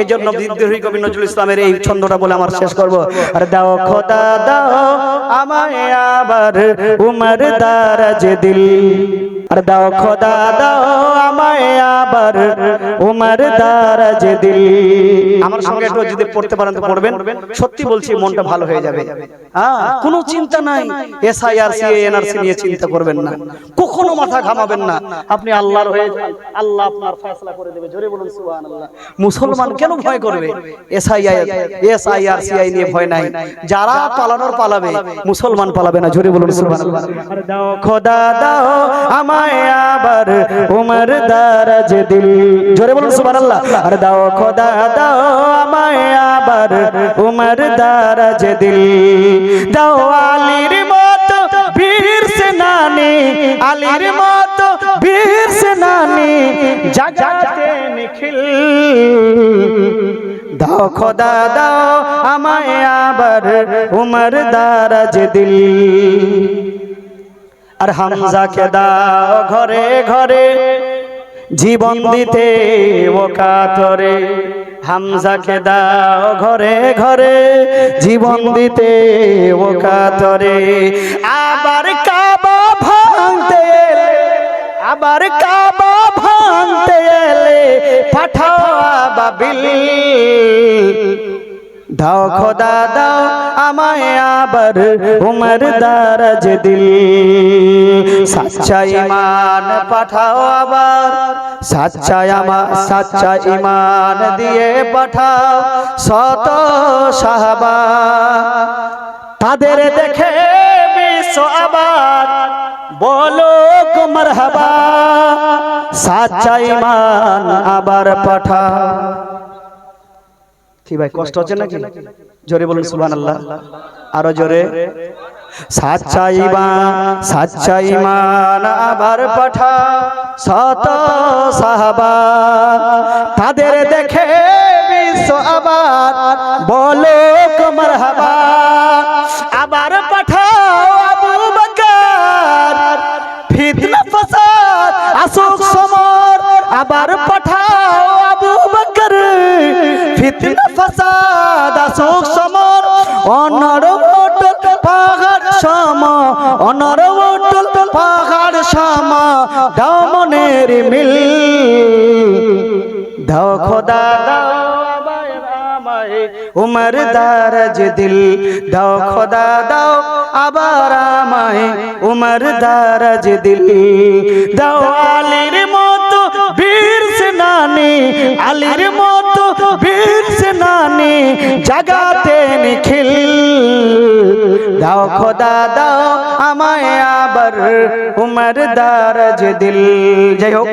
এই জন্য বিদ্রোহী কবি নজরুল ইসলামের এই ছন্দটা বলে আমার শেষ করব। আর দাও খোদা, দাও আমায় আবার উমর দারাজ দিল। আর দাও খোদা, দাও আমায় আবার উমর দারাজ দিল। আমার সঙ্গে একটু যদি পড়তে পারেন তো পড়বেন। সত্যি বলছি মনটা ভালো হয়ে যাবে। হ্যাঁ কোনো চিন্তা নাই। এসআইআর সিএ এনআরসি নিয়ে চিন্তা করবেন না। কখনো মাথা ঘামাবেন না। আপনি আল্লাহর হয়ে আল্লাহ আপনার ফয়সালা করে দেবে। জোরে বলুন সুবহানাল্লাহ। মুসলমান কেন ভয় করবে? এসআইআর এসআইআর সিআই নিয়ে ভয় নাই। যারা পালানোর পালাবে মুসলমান পালাবে না। জোরে বলুন সুবহানাল্লাহ। দাও। খোদা দাও আমায় আবার উমর দারাজ দিল। জোরে বলুন সুবহানাল্লাহ। আর দাও, খোদা, দাও আমায় আবার উমর দারাজ দিল। দাও আলীর মতো বীর সেনানি, আলীর মতো বীর সেনানি, জাগাতে নিখিল। দাও, খোদা, দাও আমায় আবার উমর দারাজ দিল। আর হামজাকে দাও ঘরে ঘরে জীবন দিতে ও কাতরে হামজাকে দাও ঘরে ঘরে জীবন দিতে ও কাতরে। আবার কাবা ভাঙতে এলে আবার কাবা ভাঙতে এলে পাঠাও আবাবিল দাও খোদা, দাও আমায় আবার উমর দারাজ দিল। সাচ্চা ইমান পাঠাও আবার, সাচ্চা আমা, সাচ্চা ইমান দিয়ে পাঠাও শত সাহাবা। তাদের দেখে বিশ্ব আবার বলো কুমার হাবা সাচ্চা ইমান আবার পাঠাও। কি ভাই কষ্ট হচ্ছে নাকি? জোরে বলুন সুবহান আল্লাহ আরও জোরে। সাচ্চাইবা সাচ্চাইমান সাচ্চা আবার পাঠা। শত সাহাবা তাদের দেখে বিশ্ব আবার বলো কমার হাবা ফিতনা ফাসাদ, আসুক সমর, অনর ওটল পাহাড় সম, অনর ওটল পাহাড় সম দামনের মিল। দাও খোদা, দাও উমর দারাজ দিল। দাও খোদা, দাও আবার আমায় উমর দারাজ দিল। দাও আলীর মতো বীর সেনানি, আলীর মতো বীর সেনানি জাগাতে নিখিল দাও খোদা দাও আমায় আবার উমর দারাজ দিল যাই হোক